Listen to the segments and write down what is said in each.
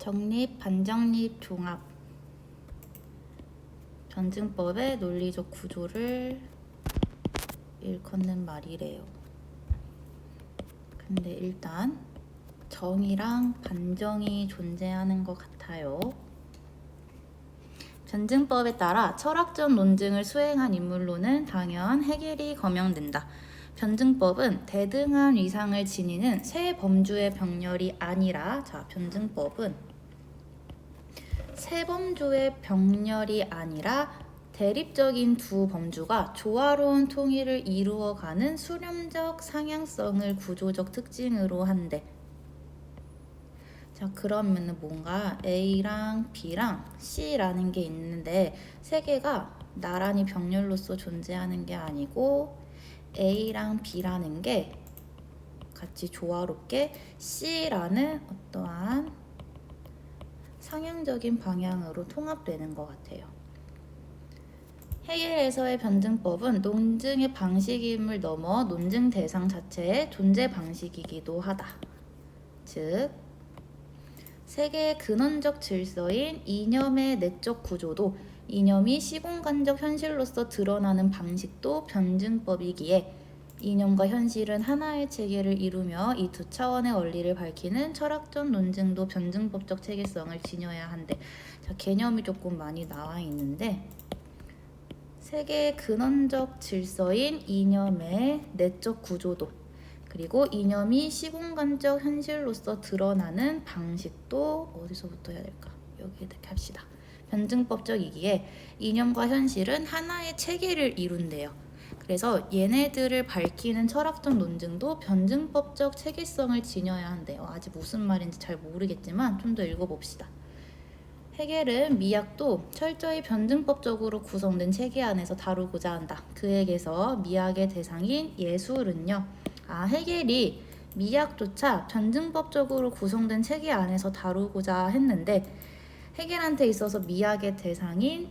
정립, 반정립, 종합 변증법의 논리적 구조를 일컫는 말이래요. 근데 일단 정이랑 반정이 존재하는 것 같아요. 변증법에 따라 철학적 논증을 수행한 인물로는 당연 해결이 거명된다. 변증법은 대등한 위상을 지니는 새 범주의 병렬이 아니라 자 변증법은 새 범주의 병렬이 아니라 대립적인 두 범주가 조화로운 통일을 이루어가는 수렴적 상향성을 구조적 특징으로 한대. 자 그러면은 뭔가 A랑 B랑 C라는 게 있는데 세 개가 나란히 병렬로서 존재하는 게 아니고 A랑 B라는 게 같이 조화롭게 C라는 어떠한 상향적인 방향으로 통합되는 것 같아요. 해겔에서의 변증법은 논증의 방식임을 넘어 논증 대상 자체의 존재 방식이기도 하다. 즉, 세계의 근원적 질서인 이념의 내적 구조도 이념이 시공간적 현실로서 드러나는 방식도 변증법이기에 이념과 현실은 하나의 체계를 이루며 이 두 차원의 원리를 밝히는 철학적 논증도 변증법적 체계성을 지녀야 한대. 자, 개념이 조금 많이 나와 있는데 세계의 근원적 질서인 이념의 내적 구조도 그리고 이념이 시공간적 현실로서 드러나는 방식도 어디서부터 해야 될까? 여기 이렇게 합시다. 변증법적이기에 이념과 현실은 하나의 체계를 이룬대요. 그래서 얘네들을 밝히는 철학적 논증도 변증법적 체계성을 지녀야 한대요. 아직 무슨 말인지 잘 모르겠지만 좀 더 읽어봅시다. 해겔은 미학도 철저히 변증법적으로 구성된 체계 안에서 다루고자 한다. 그에게서 미학의 대상인 예술은요. 아, 해겔이 미학조차 변증법적으로 구성된 체계 안에서 다루고자 했는데 해겔한테 있어서 미학의 대상인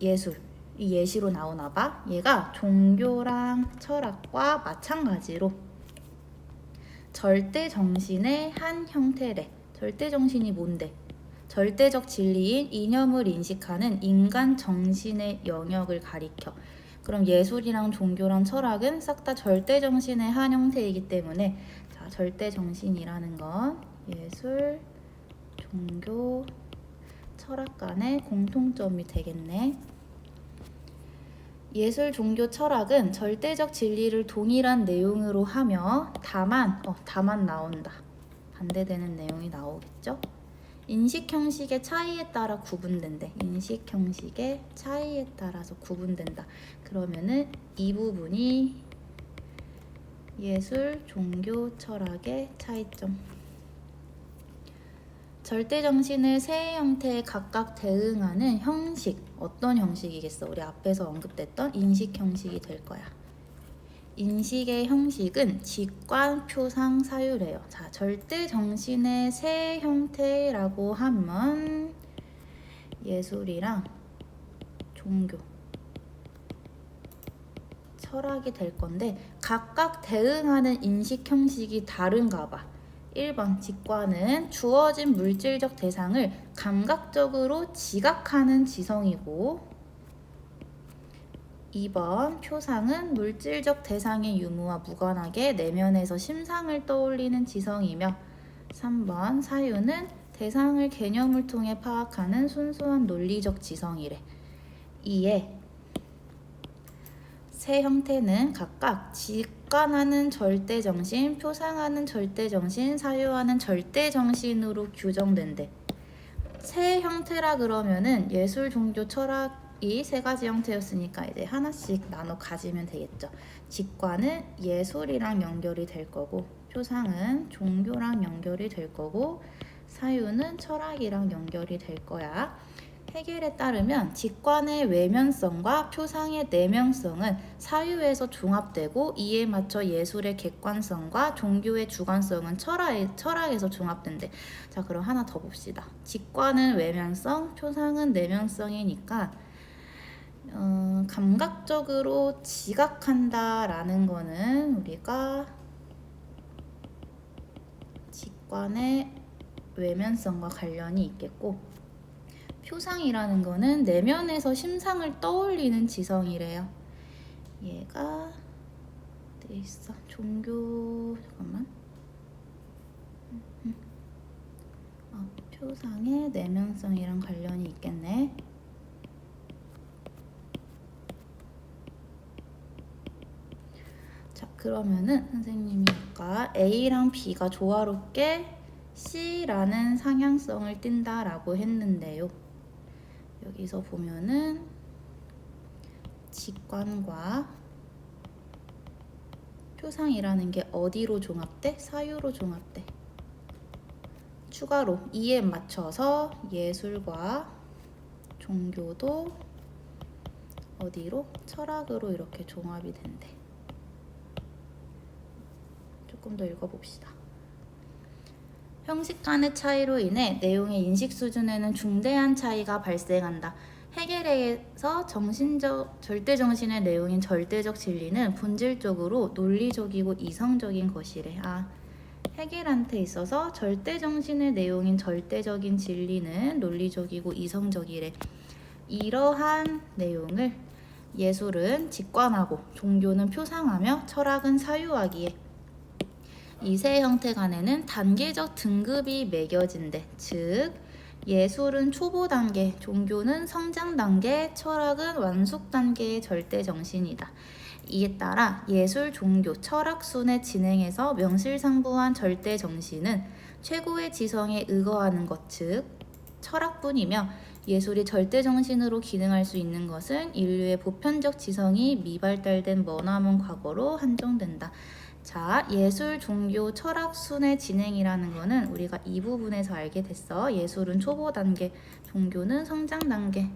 예술, 이 예시로 나오나 봐. 얘가 종교랑 철학과 마찬가지로 절대 정신의 한 형태래. 절대 정신이 뭔데? 절대적 진리인 이념을 인식하는 인간 정신의 영역을 가리켜. 그럼 예술이랑 종교랑 철학은 싹 다 절대 정신의 한 형태이기 때문에 자, 절대 정신이라는 건 예술, 종교, 철학 간의 공통점이 되겠네. 예술, 종교, 철학은 절대적 진리를 동일한 내용으로 하며 다만, 어, 다만 나온다. 반대되는 내용이 나오겠죠? 인식 형식의 차이에 따라 구분된대. 인식 형식의 차이에 따라서 구분된다. 그러면은 이 부분이 예술, 종교, 철학의 차이점. 절대 정신을 세 형태에 각각 대응하는 형식 어떤 형식이겠어? 우리 앞에서 언급됐던 인식 형식이 될 거야. 인식의 형식은 직관, 표상, 사유래요. 자, 절대 정신의 세 형태라고 하면 예술이랑 종교, 철학이 될 건데 각각 대응하는 인식 형식이 다른가 봐. 1번 직관은 주어진 물질적 대상을 감각적으로 지각하는 지성이고 2번 표상은 물질적 대상의 유무와 무관하게 내면에서 심상을 떠올리는 지성이며 3번 사유는 대상을 개념을 통해 파악하는 순수한 논리적 지성이래. 이에 세 형태는 각각 직 관하는 절대 정신, 표상하는 절대 정신, 사유하는 절대 정신으로 규정된대. 세 형태라 그러면은 예술, 종교, 철학 이 세 가지 형태였으니까 이제 하나씩 나눠 가지면 되겠죠. 직관은 예술이랑 연결이 될 거고, 표상은 종교랑 연결이 될 거고, 사유는 철학이랑 연결이 될 거야. 해겔에 따르면 직관의 외면성과 표상의 내면성은 사유에서 종합되고 이에 맞춰 예술의 객관성과 종교의 주관성은 철학, 철학에서 종합된대. 자, 그럼 하나 더 봅시다. 직관은 외면성, 표상은 내면성이니까 어, 감각적으로 지각한다라는 거는 우리가 직관의 외면성과 관련이 있겠고 표상이라는 거는 내면에서 심상을 떠올리는 지성이래요. 얘가 어디 있어? 종교 잠깐만. 음, 음. 어, 표상의 내면성이랑 관련이 있겠네. 자, 그러면은 선생님이 아까 A랑 B가 조화롭게 C라는 상향성을 띈다라고 했는데요. 여기서 보면은 직관과 표상이라는 게 어디로 종합돼? 사유로 종합돼. 추가로 이에 맞춰서 예술과 종교도 어디로? 철학으로 이렇게 종합이 된대. 조금 더 읽어봅시다. 형식 간의 차이로 인해 내용의 인식 수준에는 중대한 차이가 발생한다. 해겔에서 정신적 절대 정신의 내용인 절대적 진리는 본질적으로 논리적이고 이성적인 것이래. 아, 해겔한테 있어서 절대 정신의 내용인 절대적인 진리는 논리적이고 이성적이래. 이러한 내용을 예술은 직관하고 종교는 표상하며 철학은 사유하기에 이세 형태 간에는 단계적 등급이 매겨진대. 즉 예술은 초보 단계, 종교는 성장 단계, 철학은 완숙 단계의 절대 정신이다. 이에 따라 예술, 종교, 철학 순의 진행에서 명실상부한 절대 정신은 최고의 지성에 의거하는 것, 즉 철학뿐이며 예술이 절대 정신으로 기능할 수 있는 것은 인류의 보편적 지성이 미발달된 머나먼 과거로 한정된다. 자, 예술, 종교, 철학 순의 진행이라는 거는 우리가 이 부분에서 알게 됐어. 예술은 초보 단계, 종교는 성장 단계,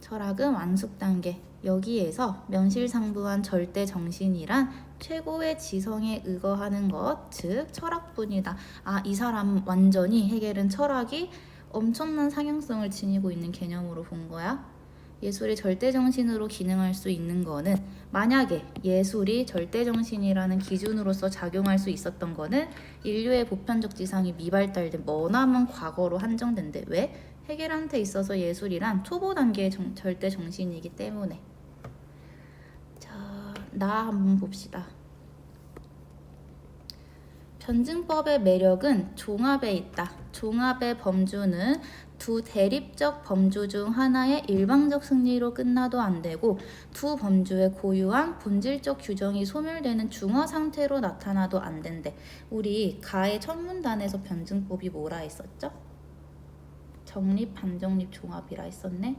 철학은 완숙 단계. 여기에서 명실상부한 절대 정신이란 최고의 지성에 의거하는 것, 즉 철학뿐이다. 아, 이 사람 완전히 해겔은 철학이 엄청난 상향성을 지니고 있는 개념으로 본 거야. 예술이 절대 정신으로 기능할 수 있는 거는 만약에 예술이 절대 정신이라는 기준으로서 작용할 수 있었던 거는 인류의 보편적 지상이 미발달된 머나먼 과거로 한정된대. 왜? 해겔한테 있어서 예술이란 초보 단계의 정- 절대 정신이기 때문에. 자, 나 한번 봅시다. 변증법의 매력은 종합에 있다. 종합의 범주는 두 대립적 범주 중 하나의 일방적 승리로 끝나도 안 되고 두 범주의 고유한 본질적 규정이 소멸되는 중화 상태로 나타나도 안 된대. 우리 가의 첫 문단에서 변증법이 뭐라 했었죠? 정립, 반정립, 종합이라 했었네.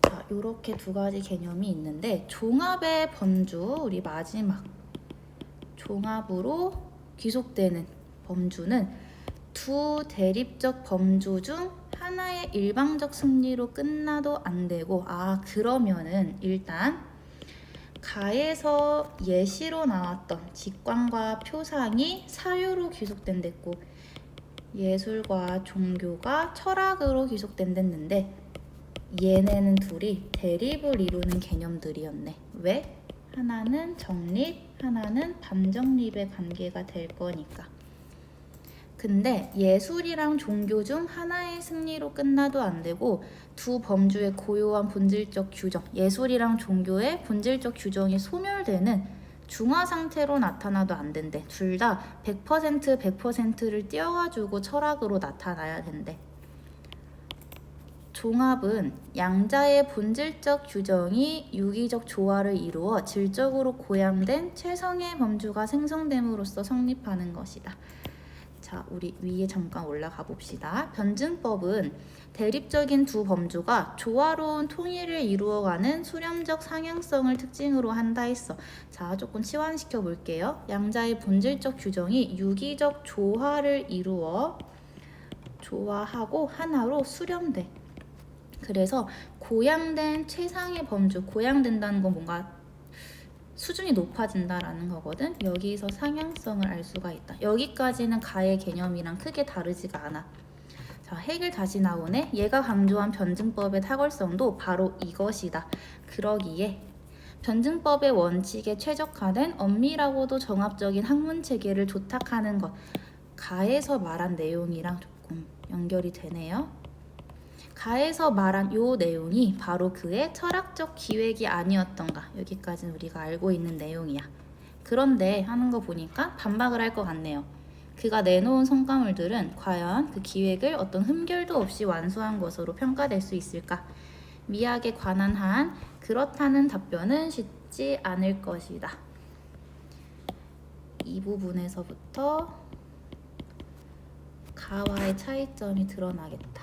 자, 요렇게 두 가지 개념이 있는데 종합의 범주 우리 마지막 종합으로 귀속되는 범주는 두 대립적 범주 중 하나의 일방적 승리로 끝나도 안 되고 아 그러면은 일단 가에서 예시로 나왔던 직관과 표상이 사유로 귀속된댔고 예술과 종교가 철학으로 귀속된댔는데 얘네는 둘이 대립을 이루는 개념들이었네. 왜? 하나는 정립, 하나는 반정립의 관계가 될 거니까. 근데 예술이랑 종교 중 하나의 승리로 끝나도 안 되고 두 범주의 고요한 본질적 규정, 예술이랑 종교의 본질적 규정이 소멸되는 중화 상태로 나타나도 안 된대. 둘 다 100% 100%를 띄워가지고 철학으로 나타나야 된대. 종합은 양자의 본질적 규정이 유기적 조화를 이루어 질적으로 고양된 최성의 범주가 생성됨으로써 성립하는 것이다. 자, 우리 위에 잠깐 올라가 봅시다. 변증법은 대립적인 두 범주가 조화로운 통일을 이루어가는 수렴적 상향성을 특징으로 한다 했어. 자, 조금 치환시켜 볼게요. 양자의 본질적 규정이 유기적 조화를 이루어 조화하고 하나로 수렴돼. 그래서 고양된 최상의 범주, 고양된다는 건 뭔가 수준이 높아진다라는 거거든. 여기서 상향성을 알 수가 있다. 여기까지는 가의 개념이랑 크게 다르지가 않아. 자, 핵을 다시 나오네. 얘가 강조한 변증법의 탁월성도 바로 이것이다. 그러기에 변증법의 원칙에 최적화된 엄밀하고도 정합적인 학문 체계를 조탁하는 것. 가에서 말한 내용이랑 조금 연결이 되네요. 가에서 말한 요 내용이 바로 그의 철학적 기획이 아니었던가. 여기까지는 우리가 알고 있는 내용이야. 그런데 하는 거 보니까 반박을 할 것 같네요. 그가 내놓은 성과물들은 과연 그 기획을 어떤 흠결도 없이 완수한 것으로 평가될 수 있을까? 미학에 관한 한 그렇다는 답변은 쉽지 않을 것이다. 이 부분에서부터 가와의 차이점이 드러나겠다.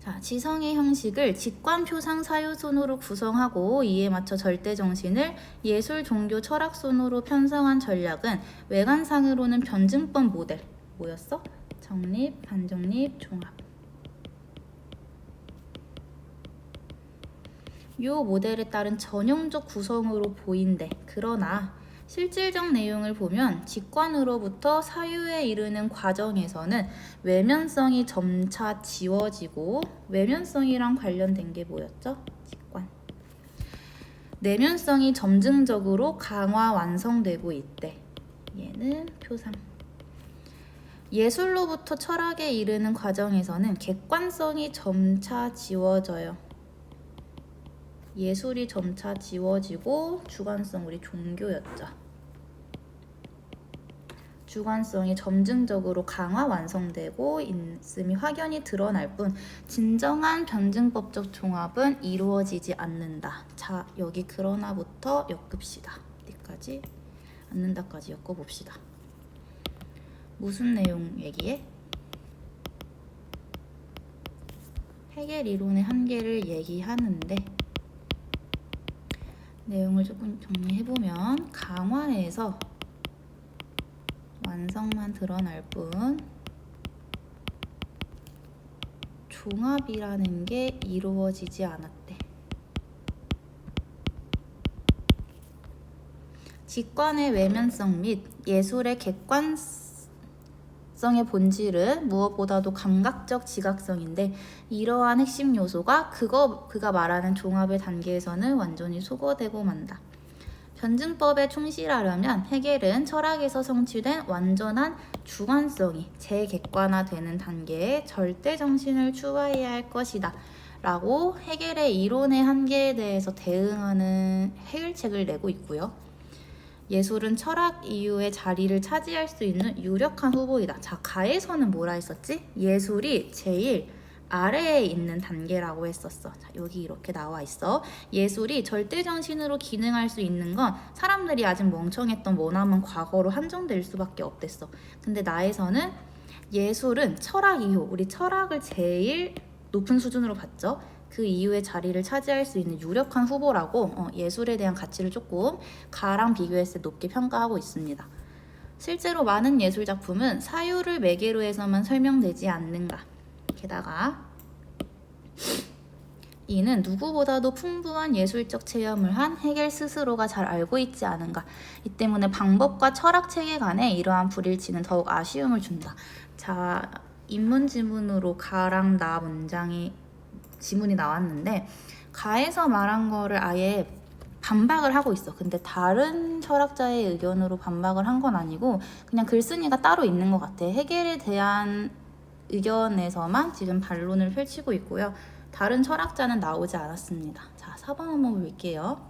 자, 지성의 형식을 직관 표상 사유순으로 구성하고 이에 맞춰 절대 정신을 예술, 종교, 철학 순으로 편성한 전략은 외관상으로는 변증법 모델 뭐였어? 정립, 반정립, 종합. 요 모델에 따른 전형적 구성으로 보인대. 그러나 실질적 내용을 보면 직관으로부터 사유에 이르는 과정에서는 외면성이 점차 지워지고 외면성이랑 관련된 게 뭐였죠? 직관. 내면성이 점증적으로 강화 완성되고 있대. 얘는 표상. 예술로부터 철학에 이르는 과정에서는 객관성이 점차 지워져요. 예술이 점차 지워지고 주관성 우리 종교였죠. 주관성이 점증적으로 강화 완성되고 있음이 확연히 드러날 뿐 진정한 변증법적 종합은 이루어지지 않는다. 자 여기 그러나부터 엮읍시다. 어디까지? 않는다까지 엮어봅시다. 무슨 내용 얘기해? 해겔 이론의 한계를 얘기하는데 내용을 조금 정리해보면 강화에서 완성만 드러날 뿐 종합이라는 게 이루어지지 않았대. 직관의 외면성 및 예술의 객관 성의 본질은 무엇보다도 감각적 지각성인데 이러한 핵심 요소가 그거 그가 말하는 종합의 단계에서는 완전히 소거되고 만다. 변증법에 충실하려면 해겔은 철학에서 성취된 완전한 주관성이 재객관화되는 단계에 절대 정신을 추구해야 할 것이다. 라고 해겔의 이론의 한계에 대해서 대응하는 해결책을 내고 있고요. 예술은 철학 이후의 자리를 차지할 수 있는 유력한 후보이다. 자, 가에서는 뭐라 했었지? 예술이 제일 아래에 있는 단계라고 했었어. 자, 여기 이렇게 나와 있어. 예술이 절대 정신으로 기능할 수 있는 건 사람들이 아직 멍청했던 머나먼 과거로 한정될 수밖에 없댔어. 근데 나에서는 예술은 철학 이후 우리 철학을 제일 높은 수준으로 봤죠. 그 이후의 자리를 차지할 수 있는 유력한 후보라고 어, 예술에 대한 가치를 조금 가랑 비교했을 때 높게 평가하고 있습니다. 실제로 많은 예술 작품은 사유를 매개로 해서만 설명되지 않는가. 게다가 이는 누구보다도 풍부한 예술적 체험을 한 해겔 스스로가 잘 알고 있지 않은가. 이 때문에 방법과 철학 체계 간에 이러한 불일치는 더욱 아쉬움을 준다. 자, 인문 지문으로 가랑 나 문장이 지문이 나왔는데 가에서 말한 거를 아예 반박을 하고 있어. 근데 다른 철학자의 의견으로 반박을 한 건 아니고 그냥 글쓴이가 따로 있는 것 같아. 해겔에 대한 의견에서만 지금 반론을 펼치고 있고요. 다른 철학자는 나오지 않았습니다. 자, 4번 한번 볼게요.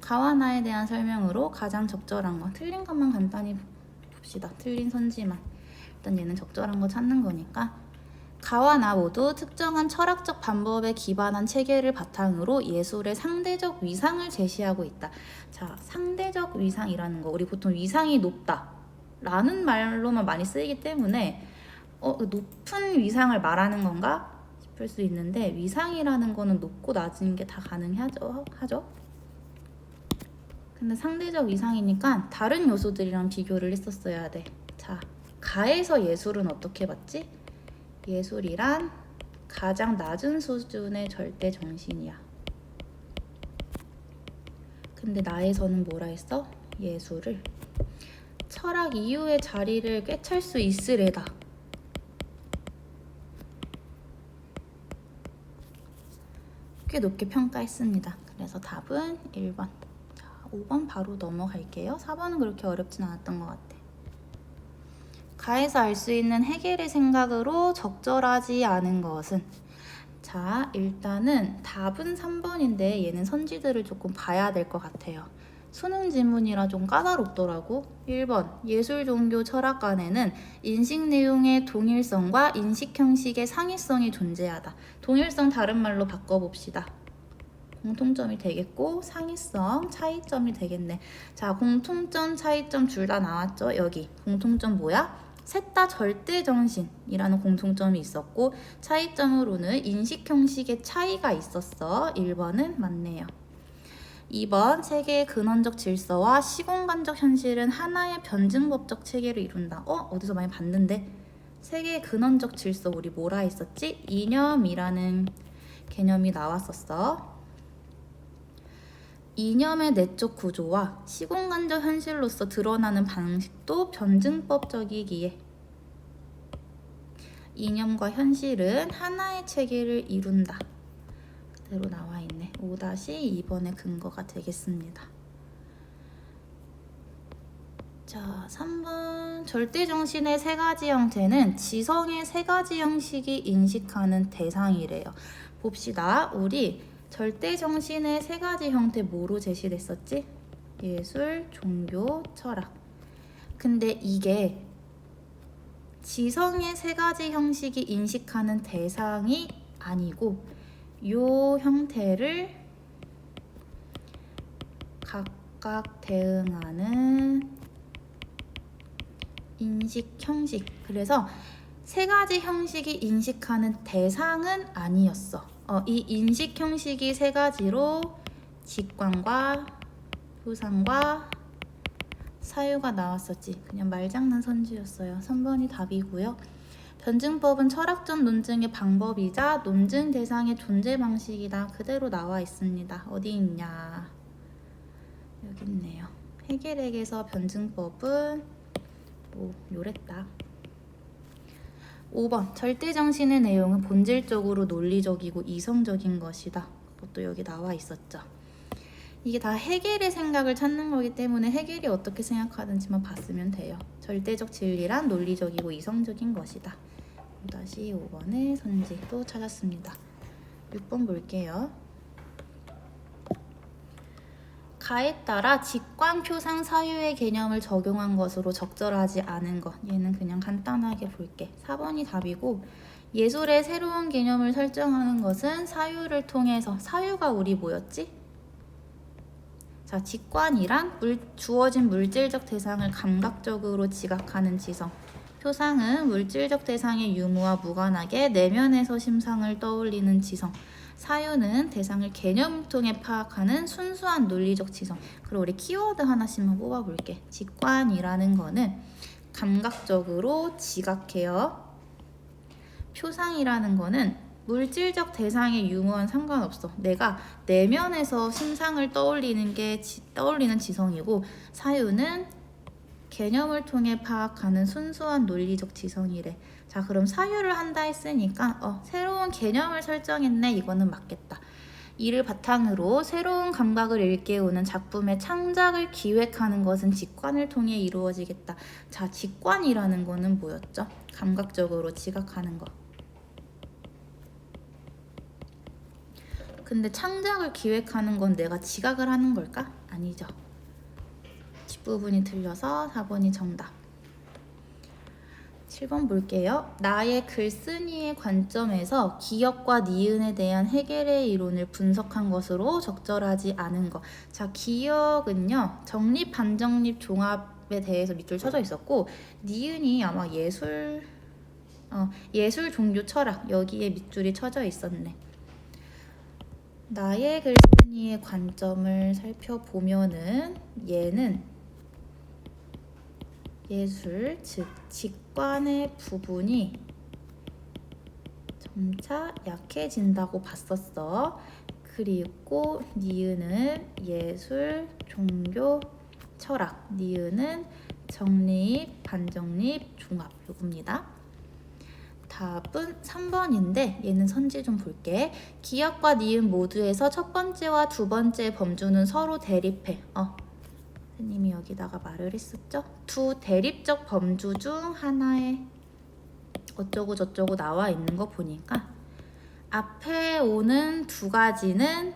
가와 나에 대한 설명으로 가장 적절한 거, 틀린 것만 간단히 봅시다. 틀린 선지만. 일단 얘는 적절한 거 찾는 거니까. 가와 나 모두 특정한 철학적 방법에 기반한 체계를 바탕으로 예술의 상대적 위상을 제시하고 있다. 자, 상대적 위상이라는 거, 우리 보통 위상이 높다. 라는 말로만 많이 쓰이기 때문에 어, 그 높은 위상을 말하는 건가 싶을 수 있는데 위상이라는 거는 높고 낮은 게 다 가능하죠. 하죠. 근데 상대적 위상이니까 다른 요소들이랑 비교를 했었어야 돼. 자, 가에서 예술은 어떻게 봤지? 예술이란 가장 낮은 수준의 절대 정신이야. 근데 나에서는 뭐라 했어? 예술을 철학 이후의 자리를 꿰찰 수 있으래다. 꽤 높게 평가했습니다. 그래서 답은 1번. 자, 5번 바로 넘어갈게요. 4번은 그렇게 어렵진 않았던 것 같아. 가에서 알 수 있는 해결의 생각으로 적절하지 않은 것은 자, 일단은 답은 3번인데 얘는 선지들을 조금 봐야 될 것 같아요. 수능 지문이라 좀 까다롭더라고. 1번 예술, 종교, 철학관에는 인식 내용의 동일성과 인식 형식의 상이성이 존재하다. 동일성 다른 말로 바꿔봅시다. 공통점이 되겠고 상이성, 차이점이 되겠네. 자, 공통점, 차이점 둘 다 나왔죠? 여기 공통점 뭐야? 셋 다 절대 정신이라는 공통점이 있었고 차이점으로는 인식 형식의 차이가 있었어. 1번은 맞네요. 2번 세계의 근원적 질서와 시공간적 현실은 하나의 변증법적 체계를 이룬다. 어? 어디서 많이 봤는데? 세계의 근원적 질서 우리 뭐라 했었지? 이념이라는 개념이 나왔었어. 이념의 내적 구조와 시공간적 현실로서 드러나는 방식도 변증법적이기에 이념과 현실은 하나의 체계를 이룬다. 그대로 나와 있네. 5-2번의 근거가 되겠습니다. 자, 3번 절대 정신의 세 가지 형태는 지성의 세 가지 형식이 인식하는 대상이래요. 봅시다. 우리 절대 정신의 세 가지 형태 뭐로 제시됐었지? 예술, 종교, 철학. 근데 이게 지성의 세 가지 형식이 인식하는 대상이 아니고 요 형태를 각각 대응하는 인식 형식. 그래서 세 가지 형식이 인식하는 대상은 아니었어. 어, 이 인식 형식이 세 가지로 직관과 후상과 사유가 나왔었지. 그냥 말장난 선지였어요. 3번이 답이고요. 변증법은 철학적 논증의 방법이자 논증 대상의 존재 방식이다. 그대로 나와 있습니다. 어디 있냐? 여기 있네요. 해결액에서 변증법은 뭐 요랬다. 5번 절대 정신의 내용은 본질적으로 논리적이고 이성적인 것이다. 그것도 여기 나와 있었죠. 이게 다 해겔의 생각을 찾는 거기 때문에 해겔이 어떻게 생각하는지만 봤으면 돼요. 절대적 진리란 논리적이고 이성적인 것이다. 다시 5번의 선지도 찾았습니다. 6번 볼게요. 가에 따라 직관, 표상, 사유의 개념을 적용한 것으로 적절하지 않은 것. 얘는 그냥 간단하게 볼게. 4번이 답이고 예술의 새로운 개념을 설정하는 것은 사유를 통해서 사유가 우리 뭐였지? 자, 직관이란 물, 주어진 물질적 대상을 감각적으로 지각하는 지성. 표상은 물질적 대상의 유무와 무관하게 내면에서 심상을 떠올리는 지성. 사유는 대상을 개념을 통해 파악하는 순수한 논리적 지성. 그리고 우리 키워드 하나씩만 뽑아볼게. 직관이라는 거는 감각적으로 지각해요. 표상이라는 거는 물질적 대상의 유무와는 상관없어. 내가 내면에서 심상을 떠올리는 게 지, 떠올리는 지성이고 사유는 개념을 통해 파악하는 순수한 논리적 지성이래. 자, 그럼 사유를 한다 했으니까 어, 새로운 개념을 설정했네. 이거는 맞겠다. 이를 바탕으로 새로운 감각을 일깨우는 작품의 창작을 기획하는 것은 직관을 통해 이루어지겠다. 자, 직관이라는 거는 뭐였죠? 감각적으로 지각하는 것. 근데 창작을 기획하는 건 내가 지각을 하는 걸까? 아니죠. 뒷부분이 틀려서 4번이 정답. 7번 볼게요. 나의 글쓴이의 관점에서 기억과 니은에 대한 해결의 이론을 분석한 것으로 적절하지 않은 것. 자, 기억은요. 정립, 반정립, 종합에 대해서 밑줄 쳐져 있었고 니은이 아마 예술 어, 예술, 종교, 철학 여기에 밑줄이 쳐져 있었네. 나의 글쓴이의 관점을 살펴보면은 얘는 예술, 즉 직 관의 부분이 점차 약해진다고 봤었어. 그리고 니은은 예술, 종교, 철학. 니은은 정립, 반정립, 종합 요겁니다. 답은 3번인데 얘는 선지 좀 볼게. 기역과 니은 모두에서 첫 번째와 두 번째 범주는 서로 대립해. 어. 선생님이 여기다가 말을 했었죠? 두 대립적 범주 중 하나에 어쩌고 저쩌고 나와 있는 거 보니까 앞에 오는 두 가지는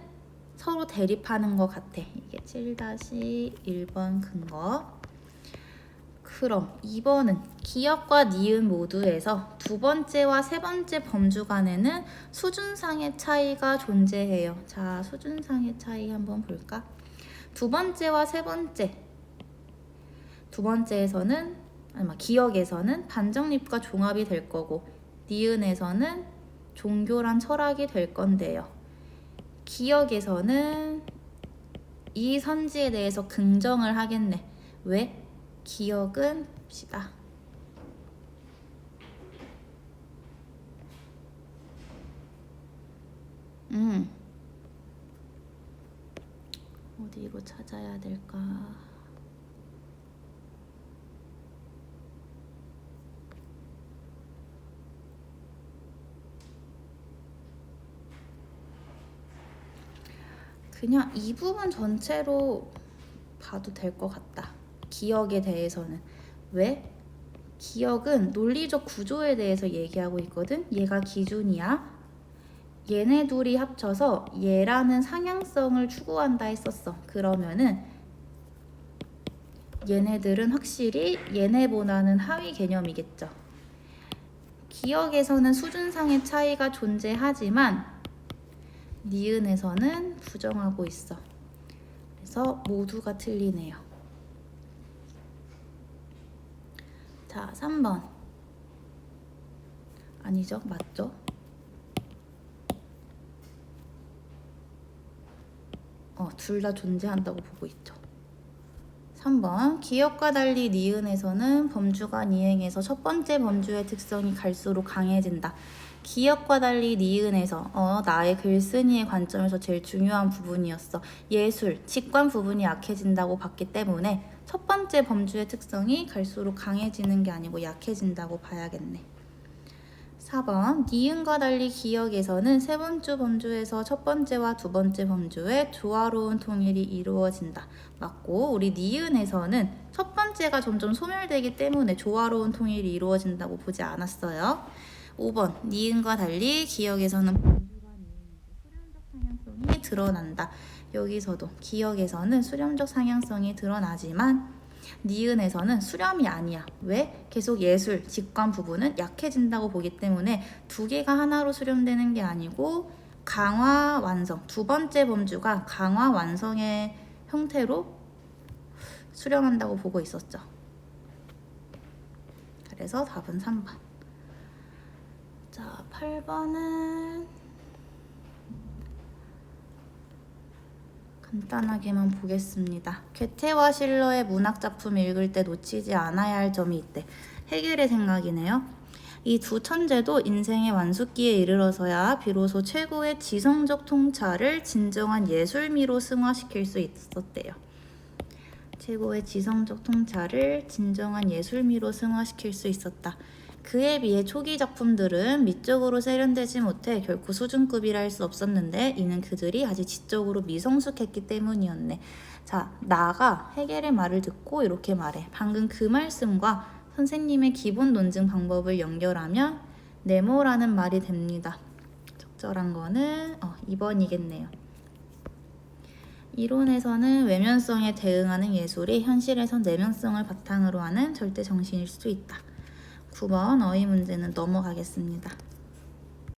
서로 대립하는 것 같아. 이게 7-1번 근거. 그럼 2번은 기역과 니은 모두에서 두 번째와 세 번째 범주 간에는 수준상의 차이가 존재해요. 자, 수준상의 차이 한번 볼까? 두 번째와 세 번째. 두 번째에서는 아니 기역에서는 반정립과 종합이 될 거고 니은에서는 종교란 철학이 될 건데요. 기역에서는 이 선지에 대해서 긍정을 하겠네. 왜? 기억은 봅시다. 음. 어디로 찾아야 될까? 그냥 이 부분 전체로 봐도 될 것 같다. 기억에 대해서는 왜? 기억은 논리적 구조에 대해서 얘기하고 있거든. 얘가 기준이야. 얘네 둘이 합쳐서 얘라는 상향성을 추구한다 했었어. 그러면은 얘네들은 확실히 얘네보다는 하위 개념이겠죠. 기억에서는 수준상의 차이가 존재하지만 니은에서는 부정하고 있어. 그래서 모두가 틀리네요. 자, 3번. 아니죠? 맞죠? 어, 둘 다 존재한다고 보고 있죠. 3번. 기억과 달리 니은에서는 범주가 이행해서 첫 번째 범주의 특성이 갈수록 강해진다. 기억과 달리 니은에서 어, 나의 글쓴이의 관점에서 제일 중요한 부분이었어. 예술, 직관 부분이 약해진다고 봤기 때문에 첫 번째 범주의 특성이 갈수록 강해지는 게 아니고 약해진다고 봐야겠네. 4번 니은과 달리 기억에서는 세 번째 범주에서 첫 번째와 두 번째 범주의 조화로운 통일이 이루어진다. 맞고 우리 니은에서는 첫 번째가 점점 소멸되기 때문에 조화로운 통일이 이루어진다고 보지 않았어요. 5번 니은과 달리 기억에서는 수렴적 상향성이 드러난다. 여기서도 기억에서는 수렴적 상향성이 드러나지만 니은에서는 수렴이 아니야. 왜? 계속 예술, 직관 부분은 약해진다고 보기 때문에 두 개가 하나로 수렴되는 게 아니고 강화 완성. 두 번째 범주가 강화 완성의 형태로 수렴한다고 보고 있었죠. 그래서 답은 3번. 자, 8번은 간단하게만 보겠습니다. 괴테와 실러의 문학 작품 읽을 때 놓치지 않아야 할 점이 있대. 해결의 생각이네요. 이 두 천재도 인생의 완숙기에 이르러서야 비로소 최고의 지성적 통찰을 진정한 예술미로 승화시킬 수 있었대요. 최고의 지성적 통찰을 진정한 예술미로 승화시킬 수 있었다. 그에 비해 초기 작품들은 미적으로 세련되지 못해 결코 수준급이라 할 수 없었는데 이는 그들이 아직 지적으로 미성숙했기 때문이었네. 자, 나가 해겔의 말을 듣고 이렇게 말해. 방금 그 말씀과 선생님의 기본 논증 방법을 연결하면 네모라는 말이 됩니다. 적절한 거는 어, 2번이겠네요. 이론에서는 외면성에 대응하는 예술이 현실에선 내면성을 바탕으로 하는 절대 정신일 수 있다. 9번 어휘 문제는 넘어가겠습니다.